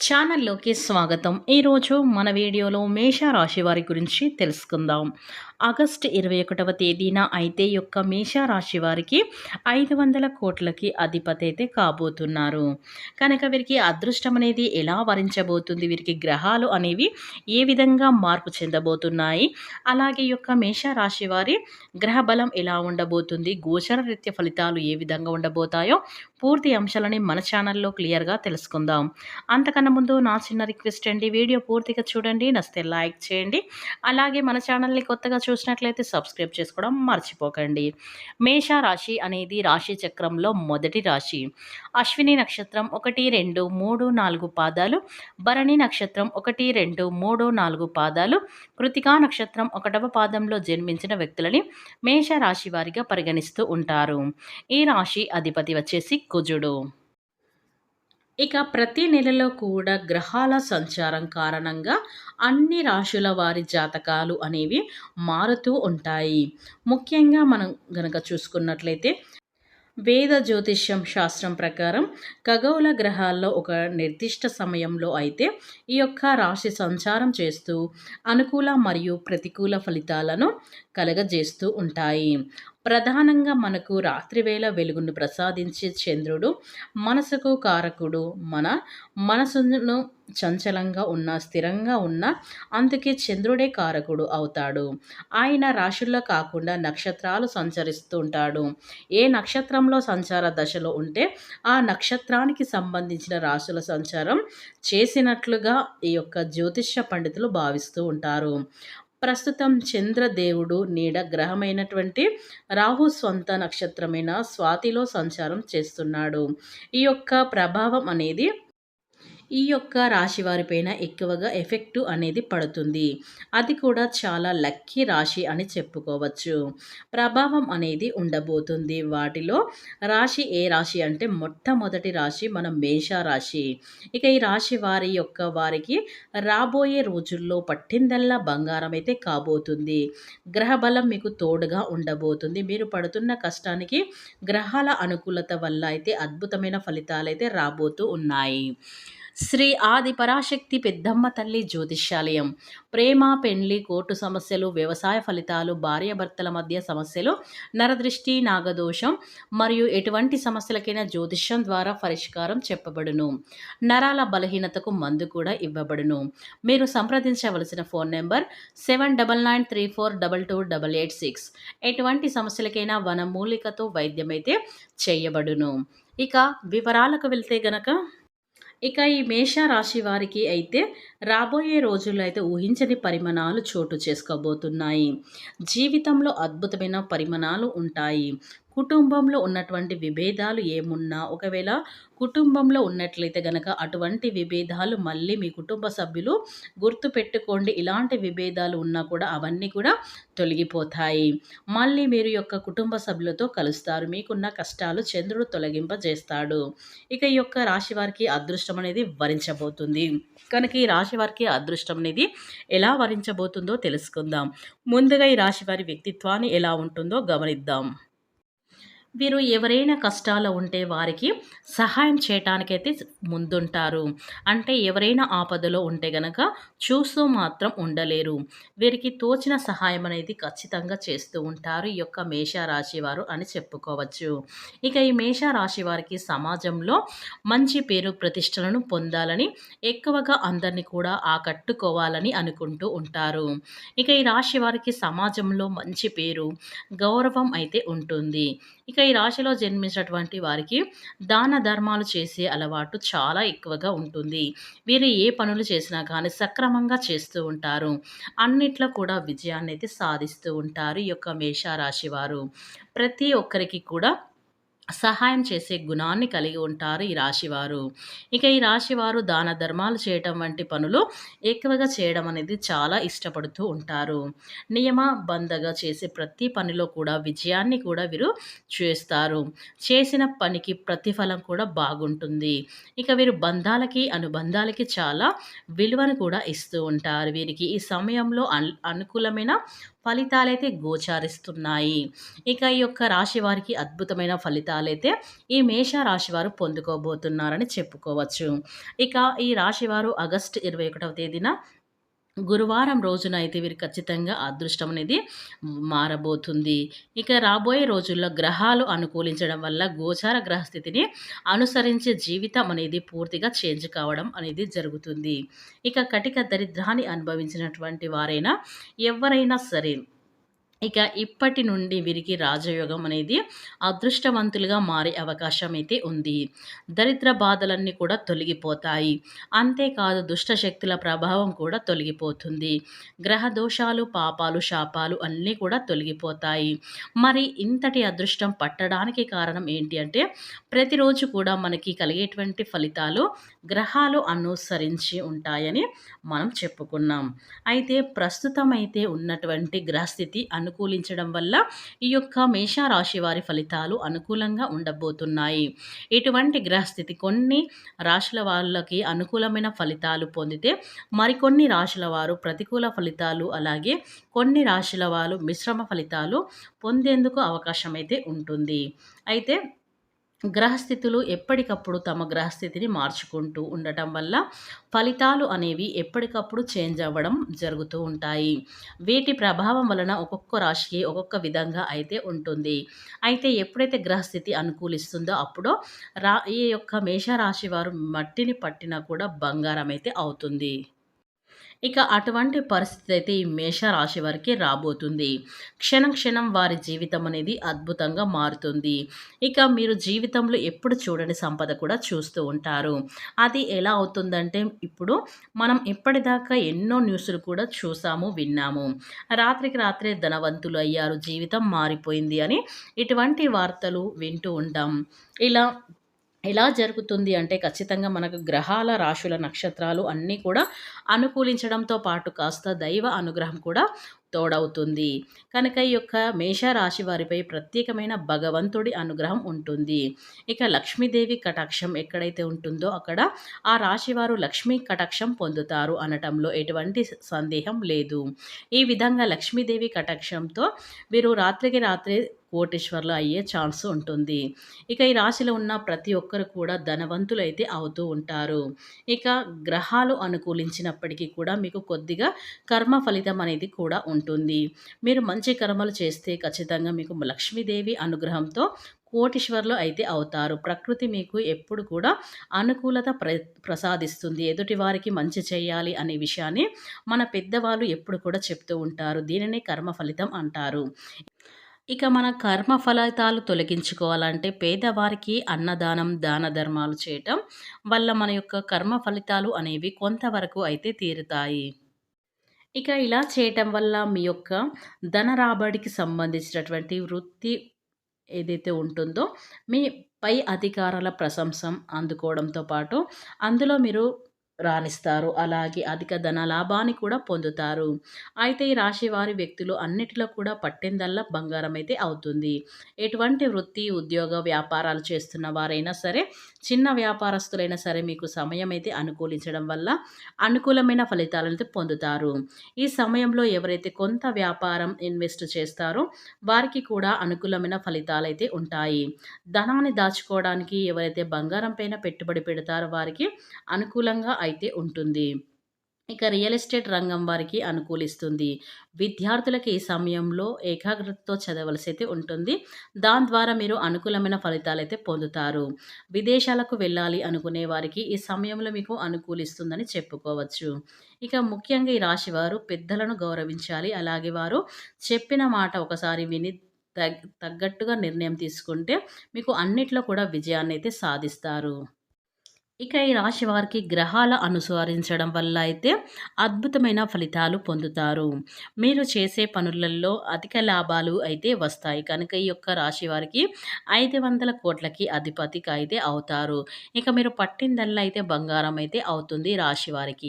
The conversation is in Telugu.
ఛానల్లోకి స్వాగతం. ఈరోజు మన వీడియోలో మేషరాశి వారి గురించి తెలుసుకుందాం. ఆగస్టు ఇరవై ఒకటవ తేదీన అయితే యొక్క మేషరాశి వారికి ఐదు వందల కోట్లకి అధిపతి అయితే కాబోతున్నారు. కనుక వీరికి అదృష్టం అనేది ఎలా వరించబోతుంది? వీరికి గ్రహాలు అనేవి ఏ విధంగా మార్పు చెందబోతున్నాయి? అలాగే యొక్క మేషరాశి వారి గ్రహ బలం ఎలా ఉండబోతుంది? గోచర రీత్య ఫలితాలు ఏ విధంగా ఉండబోతాయో పూర్తి అంశాలని మన ఛానల్లో క్లియర్గా తెలుసుకుందాం. అంతకన్నా ముందు నా చిన్న రిక్వెస్ట్ అండి. వీడియో పూర్తిగా చూడండి నచ్చితే లైక్ చేయండి. అలాగే మన ఛానల్ని కొత్తగా చూసినట్లయితే సబ్స్క్రైబ్ చేసుకోవడం మర్చిపోకండి. మేష రాశి అనేది రాశి చక్రంలో మొదటి రాశి. అశ్విని నక్షత్రం ఒకటి రెండు మూడు నాలుగు పాదాలు. భరణి నక్షత్రం ఒకటి రెండు మూడు నాలుగు పాదాలు. కృతికా నక్షత్రం ఒకటవ పాదంలో జన్మించిన వ్యక్తులని మేష రాశి వారిగా పరిగణిస్తూ ఉంటారు. ఈ రాశి అధిపతి వచ్చేసి కుజుడు. ఇక ప్రతి నెలలో కూడా గ్రహాల సంచారం కారణంగా అన్ని రాశుల వారి జాతకాలు అనేవి మారుతూ ఉంటాయి. ముఖ్యంగా మనం గనక చూసుకున్నట్లయితే వేద జ్యోతిష్యం శాస్త్రం ప్రకారం ఖగోళ గ్రహాల్లో ఒక నిర్దిష్ట సమయంలో అయితే ఈ యొక్క రాశి సంచారం చేస్తూ అనుకూల మరియు ప్రతికూల ఫలితాలను కలగజేస్తూ ఉంటాయి. ప్రధానంగా మనకు రాత్రివేళ వెలుగును ప్రసాదించే చంద్రుడు మనసుకు కారకుడు మన మనసును చంచలంగా ఉన్న స్థిరంగా ఉన్న అందుకే చంద్రుడే కారకుడు అవుతాడు. ఆయన రాశుల్లో కాకుండా నక్షత్రాలు సంచరిస్తూ ఉంటాడు. ఏ నక్షత్రంలో సంచార దశలో ఉంటే ఆ నక్షత్రానికి సంబంధించిన రాశుల సంచారం చేసినట్లుగా ఈ యొక్క జ్యోతిష్య పండితులు భావిస్తూ ఉంటారు. ప్రస్తుతం చంద్రదేవుడు నీడ గ్రహమైనటువంటి రాహు స్వంత నక్షత్రమైన స్వాతిలో సంచారం చేస్తున్నాడు. ఈ యొక్క ప్రభావం అనేది ఈ యొక్క రాశి వారిపైన ఎక్కువగా ఎఫెక్ట్ అనేది పడుతుంది. అది కూడా చాలా లక్కీ రాశి అని చెప్పుకోవచ్చు. ప్రభావం అనేది ఉండబోతుంది. వాటిలో రాశి ఏ రాశి అంటే మొట్టమొదటి రాశి మన మేష రాశి. ఇక ఈ రాశి వారి యొక్క వారికి రాబోయే రోజుల్లో పట్టిందల్లా బంగారం అయితే కాబోతుంది. గ్రహ బలం మీకు తోడుగా ఉండబోతుంది. మీరు పడుతున్న కష్టానికి గ్రహాల అనుకూలత వల్ల అయితే అద్భుతమైన ఫలితాలు అయితే రాబోతూ ఉన్నాయి. శ్రీ ఆది పరాశక్తి పెద్దమ్మ తల్లి జ్యోతిష్యాలయం. ప్రేమ పెండ్లి కోర్టు సమస్యలు వ్యవసాయ ఫలితాలు భార్యాభర్తల మధ్య సమస్యలు నరదృష్టి నాగదోషం మరియు ఎటువంటి సమస్యలకైనా జ్యోతిష్యం ద్వారా పరిష్కారం చెప్పబడును. నరాల బలహీనతకు మందు కూడా ఇవ్వబడును. మీరు సంప్రదించవలసిన phone number seven double nine three four double two double eight six. ఎటువంటి సమస్యలకైనా వనమూలికతో వైద్యమైతే చేయబడును. ఇక వివరాలకు వెళ్తే గనక ఇక ఈ మేష రాశి వారికి అయితే రాబోయే రోజుల్లో అయితే ఊహించని పరిమాణాలు చోటు చేసుకోబోతున్నాయి. జీవితంలో అద్భుతమైన పరిమాణాలు ఉంటాయి. కుటుంబంలో ఉన్నటువంటి విభేదాలు ఏమున్నా ఒకవేళ కుటుంబంలో ఉన్నట్లయితే గనక అటువంటి విభేదాలు మళ్ళీ మీ కుటుంబ సభ్యులు గుర్తుపెట్టుకోండి. ఇలాంటి విభేదాలు ఉన్నా కూడా అవన్నీ కూడా తొలగిపోతాయి. మళ్ళీ మీరు యొక్క కుటుంబ సభ్యులతో కలుస్తారు. మీకున్న కష్టాలు చంద్రుడు తొలగింపజేస్తాడు. ఇక ఈ యొక్క రాశి వారికి అదృష్టం అనేది వరించబోతుంది. కనుక ఈ రాశి వారికి అదృష్టం అనేది ఎలా వరించబోతుందో తెలుసుకుందాం. ముందుగా ఈ రాశి వారి వ్యక్తిత్వాన్ని ఎలా ఉంటుందో గమనిద్దాం. వీరు ఎవరైనా కష్టాలు ఉంటే వారికి సహాయం చేయటానికైతే ముందుంటారు. అంటే ఎవరైనా ఆపదలో ఉంటే గనక చూస్తూ మాత్రం ఉండలేరు. వీరికి తోచిన సహాయం అనేది ఖచ్చితంగా చేస్తూ ఉంటారు. ఈ యొక్క మేషరాశి వారు అని చెప్పుకోవచ్చు. ఇక ఈ మేషరాశి వారికి సమాజంలో మంచి పేరు ప్రతిష్టలను పొందాలని ఎక్కువగా అందరినీ కూడా ఆకట్టుకోవాలని అనుకుంటూ ఉంటారు. ఇక ఈ రాశి వారికి సమాజంలో మంచి పేరు గౌరవం అయితే ఉంటుంది. ఇక ఈ రాశిలో జన్మించినటువంటి వారికి దాన ధర్మాలు చేసే అలవాటు చాలా ఎక్కువగా ఉంటుంది. వీరు ఏ పనులు చేసినా కానీ సక్రమంగా చేస్తూ ఉంటారు. అన్నిట్లో కూడా విజయాన్ని అయితే సాధిస్తూ ఉంటారు ఈ యొక్క మేషారాశి వారు. ప్రతి ఒక్కరికి కూడా సహాయం చేసే గుణాన్ని కలిగి ఉంటారు ఈ రాశివారు. ఇక ఈ రాశివారు దాన ధర్మాలు చేయటం వంటి పనులు ఎక్కువగా చేయడం అనేది చాలా ఇష్టపడుతూ ఉంటారు. నియమబందగా చేసే ప్రతి పనిలో కూడా విజయాన్ని కూడా వీరు చేస్తారు. చేసిన పనికి ప్రతిఫలం కూడా బాగుంటుంది. ఇక వీరు బంధాలకి అనుబంధాలకి చాలా విలువను కూడా ఇస్తూ ఉంటారు. వీరికి ఈ సమయంలో అనుకూలమైన ఫలితాలైతే గోచారిస్తున్నాయి. ఇక ఈ యొక్క రాశి వారికి అద్భుతమైన ఫలితాలైతే ఈ మేష రాశి వారు పొందుకోబోతున్నారని చెప్పుకోవచ్చు. ఇక ఈ రాశి వారు ఆగస్టు ఇరవై ఒకటవ తేదీన గురువారం రోజున అయితే వీరు ఖచ్చితంగా అదృష్టం అనేది మారబోతుంది. ఇక రాబోయే రోజుల్లో గ్రహాలు అనుకూలించడం వల్ల గోచార గ్రహస్థితిని అనుసరించే జీవితం అనేది పూర్తిగా చేంజ్ కావడం అనేది జరుగుతుంది. ఇక కటిక దరిద్రాన్ని అనుభవించినటువంటి వారైనా ఎవరైనా సరే ఇక ఇప్పటి నుండి వీరికి రాజయోగం అనేది అదృష్టవంతులుగా మారే అవకాశం అయితే ఉంది. దరిద్ర బాధలన్నీ కూడా తొలగిపోతాయి. అంతేకాదు దుష్ట శక్తుల ప్రభావం కూడా తొలగిపోతుంది. గ్రహ దోషాలు పాపాలు శాపాలు అన్నీ కూడా తొలగిపోతాయి. మరి ఇంతటి అదృష్టం పట్టడానికి కారణం ఏంటి అంటే ప్రతిరోజు కూడా మనకి కలిగేటువంటి ఫలితాలు గ్రహాలు అనుసరించి ఉంటాయని మనం చెప్పుకున్నాం. అయితే ప్రస్తుతం అయితే ఉన్నటువంటి గ్రహస్థితి అను అనుకూలించడం వల్ల ఈ యొక్క మేషారాశి వారి ఫలితాలు అనుకూలంగా ఉండబోతున్నాయి. ఇటువంటి గ్రహస్థితి కొన్ని రాశుల వాళ్ళకి అనుకూలమైన ఫలితాలు పొందితే మరికొన్ని రాశుల వారు ప్రతికూల ఫలితాలు అలాగే కొన్ని రాశుల వారు మిశ్రమ ఫలితాలు పొందేందుకు అవకాశం అయితే ఉంటుంది. అయితే గ్రహస్థితులు ఎప్పటికప్పుడు తమ గ్రహస్థితిని మార్చుకుంటూ ఉండటం వల్ల ఫలితాలు అనేవి ఎప్పటికప్పుడు చేంజ్ అవ్వడం జరుగుతూ ఉంటాయి. వీటి ప్రభావం వలన ఒక్కొక్క రాశికి ఒక్కొక్క విధంగా అయితే ఉంటుంది. అయితే ఎప్పుడైతే గ్రహస్థితి అనుకూలిస్తుందో అప్పుడు రా ఈ యొక్క మేషరాశి వారు మట్టిని పట్టినా కూడా బంగారం అయితే అవుతుంది. ఇక అటువంటి పరిస్థితి అయితే ఈ మేషరాశి వారికి రాబోతుంది. క్షణం క్షణం వారి జీవితం అనేది అద్భుతంగా మారుతుంది. ఇక మీరు జీవితంలో ఎప్పుడు చూడని సంపద కూడా చూస్తూ ఉంటారు. అది ఎలా అవుతుందంటే ఇప్పుడు మనం ఇప్పటిదాకా ఎన్నో న్యూస్లు కూడా చూసాము విన్నాము. రాత్రికి రాత్రే ధనవంతులు అయ్యారు జీవితం మారిపోయింది అని ఇటువంటి వార్తలు వింటూ ఉంటాం. ఇలా ఎలా జరుగుతుంది అంటే ఖచ్చితంగా మనకు గ్రహాల రాశుల నక్షత్రాలు అన్నీ కూడా అనుకూలించడంతో పాటు కాస్త దైవ అనుగ్రహం కూడా తోడవుతుంది. కనుక ఈ యొక్క మేషరాశి వారిపై ప్రత్యేకమైన భగవంతుడి అనుగ్రహం ఉంటుంది. ఇక లక్ష్మీదేవి కటాక్షం ఎక్కడైతే ఉంటుందో అక్కడ ఆ రాశివారు లక్ష్మీ కటాక్షం పొందుతారు అనటంలో ఎటువంటి సందేహం లేదు. ఈ విధంగా లక్ష్మీదేవి కటాక్షంతో వీరు రాత్రికి రాత్రి కోటేశ్వర్లు అయ్యే ఛాన్స్ ఉంటుంది. ఇక ఈ రాశిలో ఉన్న ప్రతి ఒక్కరు కూడా ధనవంతులు అయితే అవుతూ ఉంటారు. ఇక గ్రహాలు అనుకూలించినప్పటికీ కూడా మీకు కొద్దిగా కర్మ ఫలితం అనేది కూడా ఉంటుంది. మీరు మంచి కర్మలు చేస్తే ఖచ్చితంగా మీకు లక్ష్మీదేవి అనుగ్రహంతో కోటీశ్వర్లు అయితే అవుతారు. ప్రకృతి మీకు ఎప్పుడు కూడా అనుకూలత ప్ర ప్రసాదిస్తుంది. ఎదుటి వారికి మంచి చేయాలి అనే విషయాన్ని మన పెద్దవాళ్ళు ఎప్పుడు కూడా చెప్తూ ఉంటారు. దీనిని కర్మ ఫలితం అంటారు. ఇక మన కర్మ ఫలితాలు తొలగించుకోవాలంటే పేదవారికి అన్నదానం దాన ధర్మాలు చేయటం వల్ల మన యొక్క కర్మ ఫలితాలు అనేవి కొంతవరకు అయితే తీరుతాయి. ఇక ఇలా చేయటం వల్ల మీ యొక్క ధన రాబడికి సంబంధించినటువంటి వృత్తి ఏదైతే ఉంటుందో మీ పై అధికారాల ప్రశంసం అందుకోవడంతో పాటు అందులో మీరు రాణిస్తారు. అలాగే అధిక ధన లాభాన్ని కూడా పొందుతారు. అయితే ఈ రాశి వారి వ్యక్తులు అన్నిటిలో కూడా పట్టిందల్లా బంగారం అయితే అవుతుంది. ఎటువంటి వృత్తి ఉద్యోగ వ్యాపారాలు చేస్తున్న వారైనా సరే చిన్న వ్యాపారస్తులైనా సరే మీకు సమయం అయితే అనుకూలించడం వల్ల అనుకూలమైన ఫలితాలను పొందుతారు. ఈ సమయంలో ఎవరైతే కొంత వ్యాపారం ఇన్వెస్ట్ చేస్తారో వారికి కూడా అనుకూలమైన ఫలితాలు అయితే ఉంటాయి. ధనాన్ని దాచుకోవడానికి ఎవరైతే బంగారం పైన పెట్టుబడి పెడతారో వారికి అనుకూలంగా అయితే ఉంటుంది. ఇక రియల్ ఎస్టేట్ రంగం వారికి అనుకూలిస్తుంది. విద్యార్థులకి ఈ సమయంలో ఏకాగ్రతతో చదవలసి అయితే ఉంటుంది. దాని ద్వారా మీరు అనుకూలమైన ఫలితాలు అయితే పొందుతారు. విదేశాలకు వెళ్ళాలి అనుకునే వారికి ఈ సమయంలో మీకు అనుకూలిస్తుందని చెప్పుకోవచ్చు. ఇక ముఖ్యంగా ఈ రాశి వారు పెద్దలను గౌరవించాలి. అలాగే వారు చెప్పిన మాట ఒకసారి విని తగ్గట్టుగా నిర్ణయం తీసుకుంటే మీకు అన్నిట్లో కూడా విజయాన్ని అయితే సాధిస్తారు. ఇక ఈ రాశి వారికి గ్రహాల అనుసరించడం వల్ల అయితే అద్భుతమైన ఫలితాలు పొందుతారు. మీరు చేసే పనులలో అధిక లాభాలు అయితే వస్తాయి. కనుక ఈ యొక్క రాశి వారికి ఐదు వందల కోట్లకి అధిపతికి అయితే అవుతారు. ఇక మీరు పట్టిందల్లా అయితే బంగారం అయితే అవుతుంది రాశి వారికి.